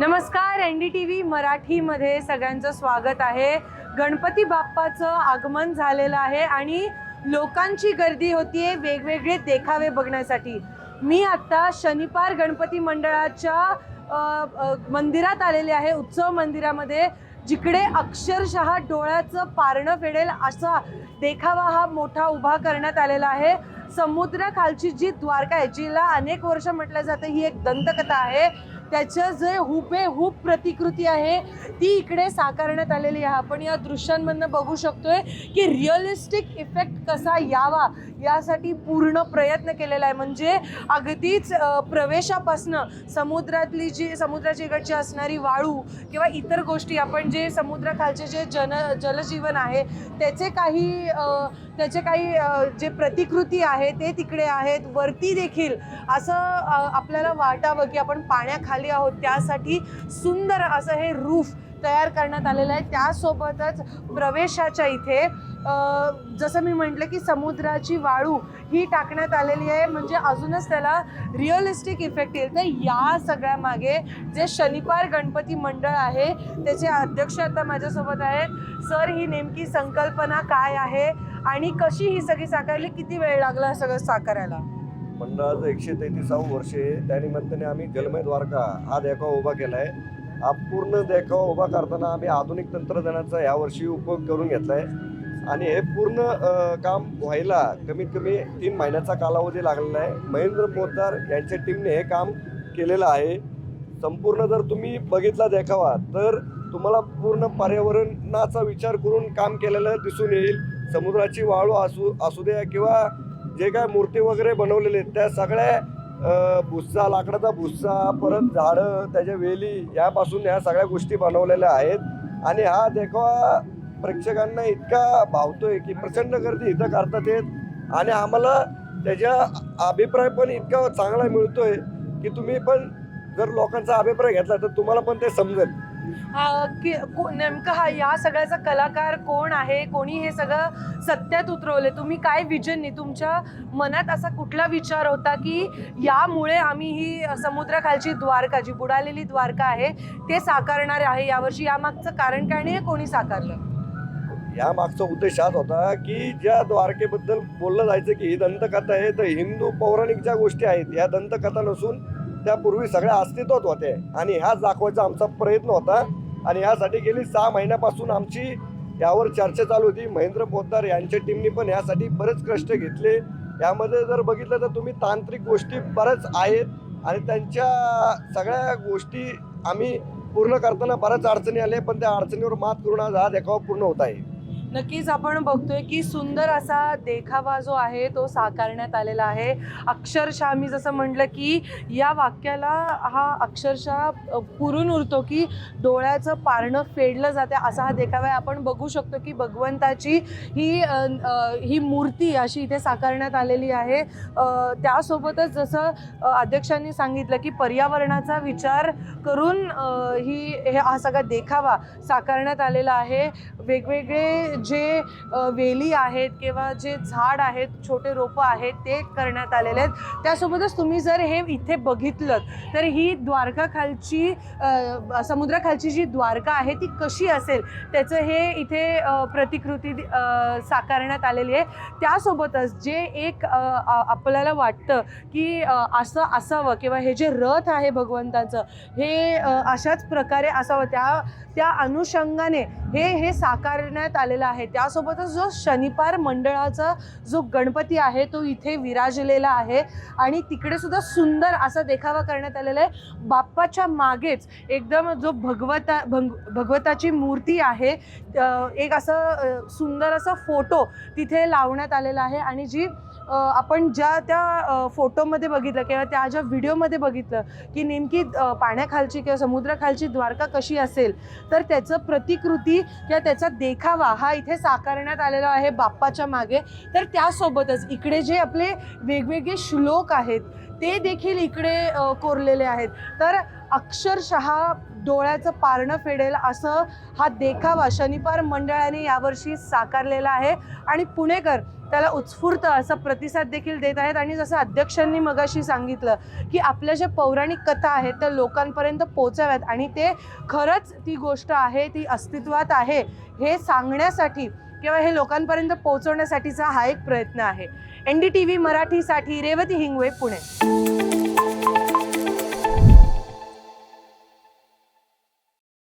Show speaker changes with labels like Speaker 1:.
Speaker 1: नमस्कार N D T V मराठीमध्ये सगळ्यांचं स्वागत आहे. गणपती बाप्पाचं आगमन झालेलं आहे आणि लोकांची गर्दी होतीये वेगवेगळे देखावे बघण्यासाठी. मी आत्ता शनिपार गणपती मंडळाच्या मंदिरात आलेले आहे उत्सव मंदिरामध्ये जिकडे अक्षरशः डोळ्याचं पारणं फेडेल असा देखावा हा मोठा उभा करण्यात आलेला आहे. समुद्राखालची जी द्वारका आहे जिला अनेक वर्ष म्हटलं जातं ही एक दंतकथा आहे. त्याचं जे हुबेहूब प्रतिकृती आहे ती इकडे साकारण्यात आलेली आहे. आपण या दृश्यांमधनं बघू शकतोय की रिअलिस्टिक इफेक्ट कसा यावा यासाठी पूर्ण प्रयत्न केलेला आहे. म्हणजे अगदीच प्रवेशापासनं समुद्रातली जी समुद्राच्या इकडची असणारी वाळू किंवा इतर गोष्टी आपण जे समुद्राखालचे जे जन जलजीवन आहे त्याचे काही त्याचे काही जे प्रतिकृती आहे ते तिकडे आहेत. वरती देखील असं आपल्याला वाटावं की आपण पाण्याखाली आहोत. त्यासाठी सुंदर असं हे रूफ तयार करण्यात आलेलं आहे. त्यासोबतच प्रवेशाच्या इथे जसं मी म्हटलं की समुद्राची वाळू ही टाकण्यात आलेली आहे म्हणजे अजूनच त्याला रिअलिस्टिक इफेक्ट येईल. तर या सगळ्या मागे जे शनिपार गणपती मंडळ आहे त्याचे अध्यक्ष आता माझ्यासोबत आहेत. सर ही नेमकी संकल्पना काय आहे आणि कशी ही सगळी साकारली? किती वेळ लागला सगळं साकारायला?
Speaker 2: मंडळाचं एकशे तेहतीसावं वर्ष आहे. त्यानिमित्ताने आम्ही जलमय द्वारका हा देखावा उभा केला आहे हा पूर्ण देखावा उभा करताना आम्ही आधुनिक तंत्रज्ञानाचा यावर्षी उपयोग करून घेतला आहे आणि हे पूर्ण काम व्हायला कमीत कमी तीन महिन्याचा कालावधी लागलेला आहे. महेंद्र पोतदार यांच्या टीमने हे काम केलेलं आहे. संपूर्ण जर तुम्ही बघितला देखावा तर तुम्हाला पूर्ण पर्यावरणाचा विचार करून काम केलेलं दिसून येईल. समुद्राची वाळू असू असू द्या किंवा जे काय मूर्ती वगैरे बनवलेले आहेत त्या सगळ्या भुस्सा लाकडाचा भुस्सा परत झाडं त्याच्या वेली यापासून ह्या सगळ्या गोष्टी बनवलेल्या आहेत. आणि हा देखावा प्रेक्षकांना इतका भावतोय की प्रचंड गर्दी इथं करतात येत आणि आम्हाला त्याच्या अभिप्राय पण इतका चांगला मिळतोय की तुम्ही पण जर लोकांचा अभिप्राय घेतला तर तुम्हाला पण ते समजेल.
Speaker 1: की नेमकं हा या सगळ्याचा कलाकार कोण आहे? कोणी हे सगळं सत्यात उतरवले तुम्ही काय विजननी तुमच्या मनात असा कुठला विचार होता की यामुळे आम्ही ही समुद्राखालची द्वारका जी बुडालेली द्वारका आहे ते साकारणार आहे? यावर्षी यामागचं कारण काय नाही हे कोणी साकारलं?
Speaker 2: या मागचा उद्देश हाच होता की ज्या द्वारकेबद्दल बोललं जायचं की ही दंतकथा आहे तर हिंदू पौराणिक ज्या गोष्टी आहेत. या दंतकथा नसून त्यापूर्वी सगळ्या अस्तित्वात होत्या. आणि ह्याच दाखवायचा आमचा प्रयत्न होता. आणि ह्यासाठी गेली सहा महिन्यापासून आमची यावर चर्चा चालू होती. महेंद्र पोद्दार यांच्या टीमनी पण यासाठी बरेच कष्ट घेतले. यामध्ये जर बघितलं तर तुम्ही तांत्रिक गोष्टी बऱ्याच आहेत. आणि त्यांच्या सगळ्या गोष्टी आम्ही पूर्ण करताना बऱ्याच अडचणी आल्या पण त्या अडचणीवर मात करून आज हा देखावा पूर्ण होत आहे.
Speaker 1: नक्कीच आपण बघतोय की सुंदर असा देखावा जो आहे तो साकारण्यात आलेला आहे. अक्षरशः मी जसं म्हटलं की या वाक्याला हा अक्षरशः पुरून उरतो की डोळ्याचं पारणं फेडलं जाते असा हा देखावा आहे आपण बघू शकतो की भगवंताची ही ही मूर्ती अशी इथे साकारण्यात आलेली आहे. त्यासोबतच जसं अध्यक्षांनी सांगितलं की पर्यावरणाचा विचार करून ही हे हा सगळा देखावा साकारण्यात आलेला आहे. वेगवेगळे जे वेली आहेत किंवा जे झाड आहेत छोटे रोपं आहेत ते करण्यात आलेले आहेत. त्यासोबतच तुम्ही जर हे इथे बघितलं तर ही द्वारका खालची समुद्राखालची जी द्वारका आहे ती कशी असेल? त्याचं हे इथे प्रतिकृती साकारण्यात आलेली आहे. त्यासोबतच जे एक आपल्याला वाटतं की असं असावं किंवा हे जे रथ आहे भगवंताचं हे अशाच प्रकारे असावं. त्या त्या अनुषंगाने हे हे साकारण्यात आलेलं आहे. त्यासोबतच जो शनिपार मंडळाचा जो गणपती आहे तो इथे विराजलेला आहे. आणि तिकडे सुद्धा सुंदर असा देखावा करण्यात आलेला आहे. बाप्पाच्या मागेच एकदम जो भगवता भंग भगवताची मूर्ती आहे एक असं सुंदर असा फोटो तिथे लावण्यात आलेला आहे. आणि जी आपण ज्या त्या फोटोमध्ये बघितलं किंवा त्या ज्या व्हिडिओमध्ये बघितलं की नेमकी पाण्याखालची किंवा समुद्राखालची द्वारका कशी असेल तर त्याचं प्रतिकृती किंवा त्याचा देखावा हा इथे साकारण्यात आलेला आहे बाप्पाच्या मागे. तर त्यासोबतच इकडे जे आपले वेगवेगळे श्लोक आहेत ते देखील इकडे कोरलेले आहेत. तर अक्षरशः डोळ्याचं पारणं फेडेल असं हा देखावा शनिवार मंडळाने यावर्षी साकारलेला आहे. आणि पुणेकर त्याला उत्स्फूर्त असा प्रतिसाद देखील देत आहेत. आणि जसं अध्यक्षांनी मगाशी सांगितलं की आपल्या ज्या पौराणिक कथा आहेत त्या लोकांपर्यंत पोचाव्यात आणि ते खरंच ती गोष्ट आहे ती अस्तित्वात आहे हे सांगण्यासाठी किंवा हे लोकांपर्यंत पोहोचवण्यासाठीचा हा एक प्रयत्न आहे. एन डी टी व्ही मराठीसाठी रेवती हिंगवे पुणे.